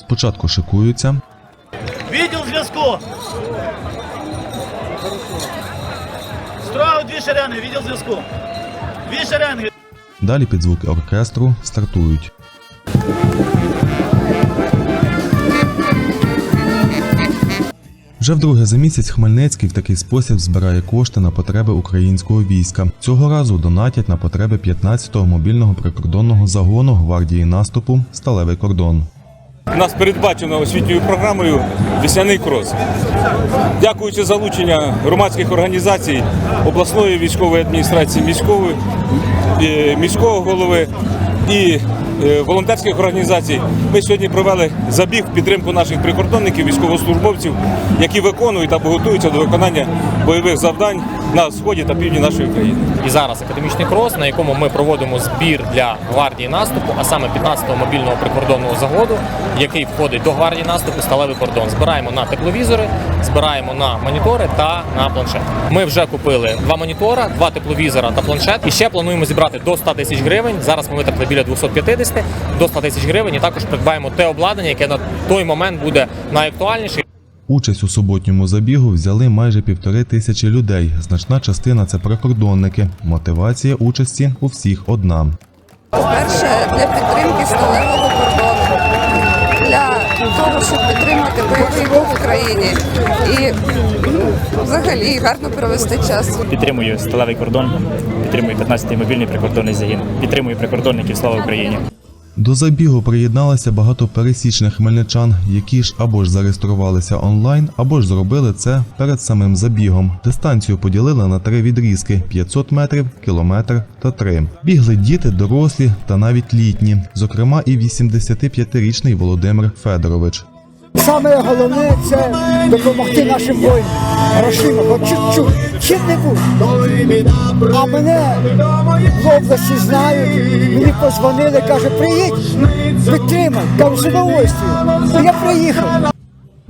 Спочатку шикуються, Відділ зв'язку. Строго дві шеренги, відділ зв'язку. Дві шеренги. далі під звуки оркестру стартують. Вже вдруге за місяць Хмельницький в такий спосіб збирає кошти на потреби українського війська. Цього разу донатять на потреби 15-го мобільного прикордонного загону гвардії наступу Сталевий кордон. У нас передбачено освітньою програмою весняний крос. Дякуючи залучення громадських організацій, обласної військової адміністрації, міської, е, міського голови і е, волонтерських організацій, ми сьогодні провели забіг в підтримку наших прикордонників, військовослужбовців, які виконують або готуються до виконання бойових завдань на сході та півдні нашої країни. І зараз академічний крос, на якому ми проводимо збір для гвардії наступу, а саме 15-го мобільного прикордонного загоду, який входить до гвардії наступу сталевий кордон. Збираємо на тепловізори, збираємо на монітори та на планшет. Ми вже купили два монітора, два тепловізора та планшет. І ще плануємо зібрати до 100 тисяч гривень. Зараз ми витратили біля 250 до 100 тисяч гривень. І також придбаємо те обладнання, яке на той момент буде найактуальніше. Участь у суботньому забігу взяли майже півтори тисячі людей. Значна частина це прикордонники. Мотивація участі у всіх одна. Перше для підтримки сталевого того, щоб підтримати бойовий в Україні і ну, взагалі гарно провести час. Підтримую сталевий кордон, підтримую 15-й мобільний прикордонний загін, підтримую прикордонників. Слава Україні! До забігу приєдналося багато пересічних хмельничан, які ж або ж зареєструвалися онлайн, або ж зробили це перед самим забігом. Дистанцію поділили на три відрізки: 500 метрів, кілометр та три. Бігли діти, дорослі та навіть літні, зокрема і 85-річний Володимир Федорович. Саме головне це допомогти нашим воїнам. Грошима, хоч чуть-чуть, чим-небудь. А мене в області знають, мені позвонили, каже, приїдь, підтримай, кажу, з удовольствием. Я приїхав.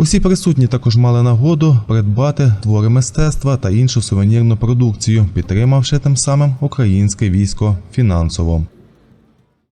Усі присутні також мали нагоду придбати твори мистецтва та іншу сувенірну продукцію, підтримавши тим самим українське військо фінансово.